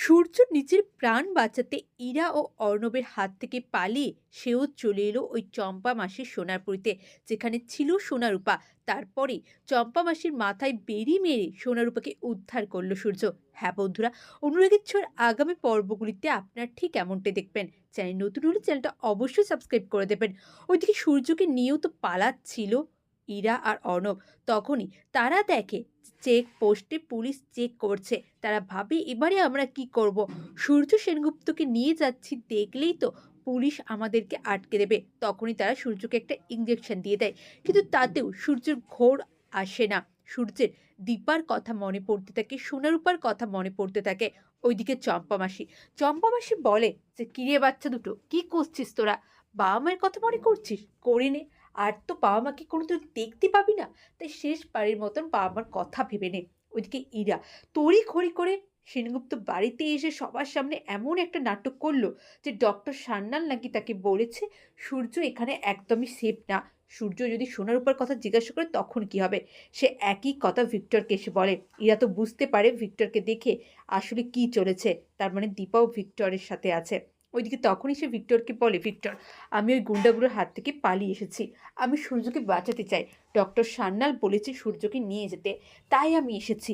সূর্য নিজের প্রাণ বাঁচাতে ইরা ও অর্ণবের হাত থেকে পালিয়ে সেও চলে এলো ওই চম্পা মাসির সোনারপুরিতে, যেখানে ছিল সোনারূপা। তারপরে চম্পা মাসির মাথায় বেরি মেরে সোনারূপাকে উদ্ধার করল সূর্য। হ্যাঁ বন্ধুরা, অনুরাগের ছোঁয়ার আগামী পর্বগুলিতে আপনার ঠিক এমনটাই দেখবেন। চ্যানেল নতুন হলে চ্যানেলটা অবশ্যই সাবস্ক্রাইব করে দেবেন। ওইদিকে সূর্যকে নিয়েও তো পালাচ্ছিল ইরা আর অর্ণব। তখনই তারা দেখে চেক পোস্টে পুলিশ চেক করছে। তারা ভাবে, এবারে আমরা কি করব? সূর্য সেনগুপ্তকে নিয়ে যাচ্ছি, দেখলেই তো পুলিশ আমাদেরকে আটকে দেবে। তখনই তারা সূর্যকে একটা ইঞ্জেকশন দিয়ে দেয়। কিন্তু তাতেও সূর্যের ঘোর আসে না। সূর্যের দীপার কথা মনে পড়তে থাকে, সোনারূপার কথা মনে পড়তে থাকে। ওইদিকে চম্পা চম্পামাসি চম্পামাসি বলে যে, কিরে বাচ্চা দুটো, কি করছিস তোরা? বাবা মায়ের কথা মনে করছিস? করে নে। আর তো বাবা মাকে কোনো তুই দেখতে পাবি না? তাই শেষ বাড়ির মতন বাবা মার কথা ভেবে নে। ওইদিকে ইরা তড়ি খড়ি করে সেনগুপ্ত বাড়িতে এসে সবার সামনে এমন একটা নাটক করল যে ডক্টর সান্যাল নাকি তাকে বলেছে, সূর্য এখানে একদমই সেফ না। সূর্য যদি সোনার উপর কথা জিজ্ঞাসা করে তখন কি হবে? সে একই কথা ভিক্টরকে এসে বলে। ইরা তো বুঝতে পারে ভিক্টরকে দেখে আসলে কি চলেছে। তার মানে দীপাও ভিক্টরের সাথে আছে। ওইদিকে তখনই সে ভিক্টরকে বলে, ভিক্টর, আমি ওই গুন্ডাগুলোর হাত থেকে পালিয়ে এসেছি। আমি সূর্যকে বাঁচাতে চাই। ডক্টর সান্নাল বলেছে সূর্যকে নিয়ে যেতে। তাই আমি এসেছি।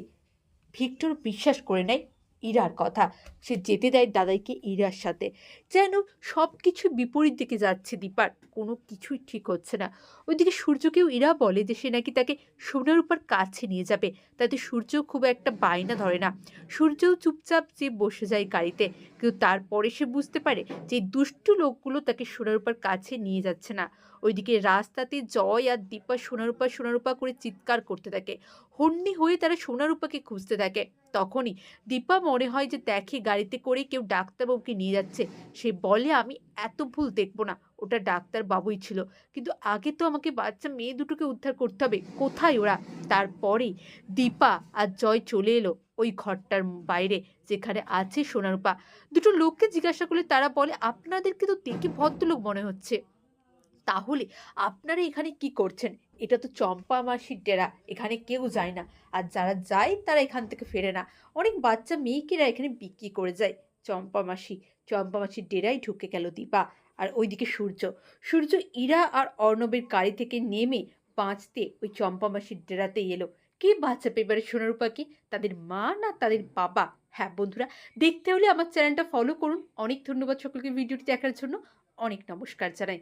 ভিক্টর বিশ্বাস করে নেয় ইরার কথা। সে যেতে দেয় দাদাইকে ইরার সাথে। যেন সব কিছু বিপরীত দিকে যাচ্ছে দীপার, কোনো কিছুই ঠিক হচ্ছে না। ওইদিকে সূর্যকেও ইরা বলে যে সে নাকি তাকে সোনার উপর কাছে নিয়ে যাবে। তাতে সূর্য খুব একটা বায়না ধরে না। সূর্যও চুপচাপ যে বসে যায় গাড়িতে, কিন্তু তারপরে সে বুঝতে পারে যে দুষ্টু লোকগুলো তাকে সোনার উপর কাছে নিয়ে যাচ্ছে না। ওইদিকে রাস্তাতে জয় আর দীপা সোনারূপা সোনারূপা করে চিৎকার করতে থাকে। হন্যি হয়ে তারা সোনারূপাকে খুঁজতে থাকে। তখনই দীপা মনে হয় যে দেখে গাড়িতে করে কেউ ডাক্তারবাবুকে নিয়ে যাচ্ছে। সে বলে, আমি এত ভুল দেখব না। ওটা ডাক্তার বাবুই ছিল। কিন্তু আগে তো আমাকে বাচ্চা মেয়ে দুটোকে উদ্ধার করতে হবে। কোথায় ওরা? তারপরে দীপা আর জয় চলে এলো ওই ঘরটার বাইরে, যেখানে আছে সোনারূপা। দুটো লোককে জিজ্ঞাসা করলে তারা বলে, আপনাদেরকে তো দেখে ভদ্রলোক মনে হচ্ছে। তাহলে আপনারা এখানে কি করছেন? এটা তো চম্পা মাসির ডেরা, এখানে কেউ যায় না। আর যারা যায়, তারা এখান থেকে ফেরে না। অনেক বাচ্চা মেয়েকেরা এখানে বিক্রি করে যায়। চম্পা মাসি, চম্পা মাসির ডেরায় ঢুকে গেল দীপা। আর ওইদিকে সূর্য। সূর্য, ইরা আর অর্ণবের গাড়ি থেকে নেমে বাঁচতে ওই চম্পা মাসির ডেরাতে এলো। কে বাঁচাবে এবারে সোনারূপাকে? তাদের মা না তাদের বাবা? হ্যাঁ বন্ধুরা, দেখতে হলে আমার চ্যানেলটা ফলো করুন। অনেক ধন্যবাদ সকলকে ভিডিওটি দেখার জন্য। অনেক নমস্কার জানাই।